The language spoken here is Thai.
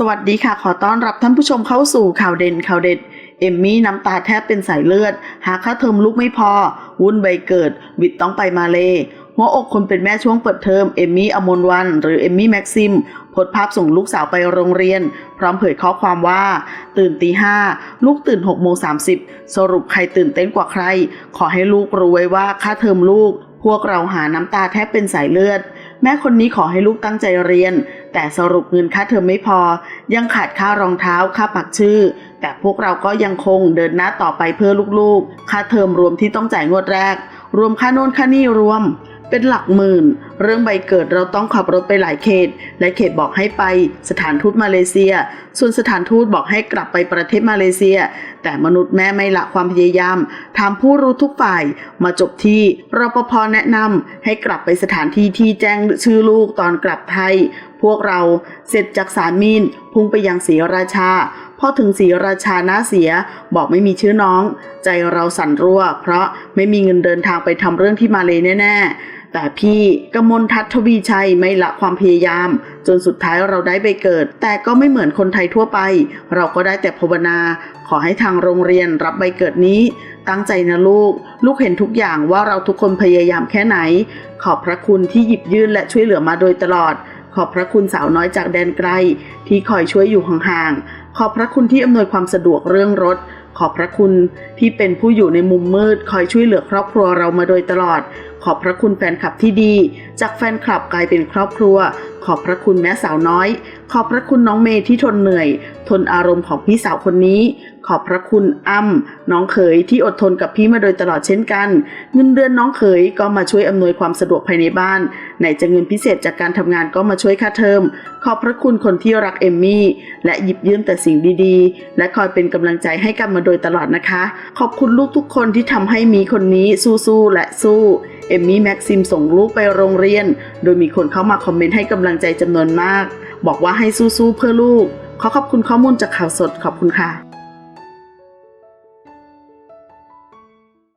สวัสดีค่ะ ขอต้อนรับท่านผู้ชมเข้าสู่ข่าวเด่นข่าวเด็ด เอมมี่น้ำตาแทบเป็นสายเลือด หาค่าเทอมลูกไม่พอ วุ่นใบเกิด วิทย์ต้องไปมาเลหัวอกคนเป็นแม่ช่วงเปิดเทอมเอมมี่อมนวัน หรือเอมมี่แม็กซิมโพสภาพส่งลูกสาวไปโรงเรียน พร้อมเผยข้อความว่า ตื่นตีห้าลูกตื่น6โมง30สรุปใครตื่นเต้นกว่าใคร ขอให้ลูกรู้ไว้ว่าค่าเทอมลูก พวกเราหาน้ำตาแทบเป็นสายเลือด แม่คนนี้ขอให้ลูกตั้งใจเรียน แต่สรุปเงินค่าเทอมไม่พอ ยังขาดค่ารองเท้าค่าปักชื่อ แต่พวกเราก็ยังคงเดินหน้าต่อไปเพื่อลูกๆ ค่าเทอมรวมที่ต้องจ่ายงวดแรก รวมค่าโน่นค่านี่รวม เป็นหลักหมื่น เรื่องใบเกิดเราต้องขับรถไปหลายเขต และเขตบอกให้ไปสถานทูตมาเลเซีย ส่วนสถานทูตบอกให้กลับไปประเทศมาเลเซีย แต่มนุษย์แม่ไม่ละความพยายาม ถามผู้รู้ทุกฝ่าย มาจบที่รปภแนะนำให้กลับไปสถานที่ที่แจ้งชื่อลูกตอนกลับไทย พวกเราเสร็จจากสารมีนพุ่งไปยังศรีราชาพอถึงศรีราชาหน้าเสียบอกไม่มีชื่อน้อง ใจเราสั่นรั่ว เพราะไม่มีเงินเดินทางไปทำเรื่องที่มาเลยแน่ ๆ แต่พี่กมลทัศทวีชัยไม่ละความพยายาม จนสุดท้ายเราได้ไปเกิด แต่ก็ไม่เหมือนคนไทยทั่วไป เราก็ได้แต่ภาวนา ขอให้ทางโรงเรียนรับใบเกิดนี้ ตั้งใจนะลูก ลูกเห็นทุกอย่างว่าเราทุกคนพยายามแค่ไหน ขอบพระคุณที่หยิบยื่นและช่วยเหลือมาโดยตลอด ขอบพระคุณสาวน้อยจากแดนไกล ที่คอยช่วยอยู่ห่างๆขอบพระคุณที่อำนวยความสะดวกเรื่องรถขอบพระคุณที่เป็นผู้อยู่ในมุมมืดคอยช่วยเหลือครอบครัวเรามาโดยตลอด อบพระคุณแฟนคลับที่ดี จากแฟนคลับกลายเป็นครอบครัว ขอบพระคุณแม่สาวน้อย ขอบพระคุณน้องเมย์ที่ทนเหนื่อย ทนอารมณ์ของพี่สาวคนนี้ ขอบพระคุณอ้ำน้องเขยที่อดทนกับพี่มาโดยตลอดเช่นกัน เงินเดือนน้องเขยก็มาช่วยอำนวยความสะดวกภายในบ้านไหนจะเงินพิเศษจากการทำงานก็มาช่วยค่าเทอมขอบพระคุณคนที่รักเอมมี่และหยิบยืมแต่สิ่งดีๆ และคอยเป็นกำลังใจให้กันมาโดยตลอดนะคะ ขอบคุณลูกทุกคนที่ทำให้มีคนนี้สู้ๆและสู้ เอมมี่แม็กซิมส่งลูกไปโรงเรียน โดยมีคนเข้ามาคอมเมนต์ให้กำลังใจจำนวนมาก บอกว่าให้สู้ๆเพื่อลูก ขอขอบคุณข้อมูลจากข่าวสดขอบคุณค่ะ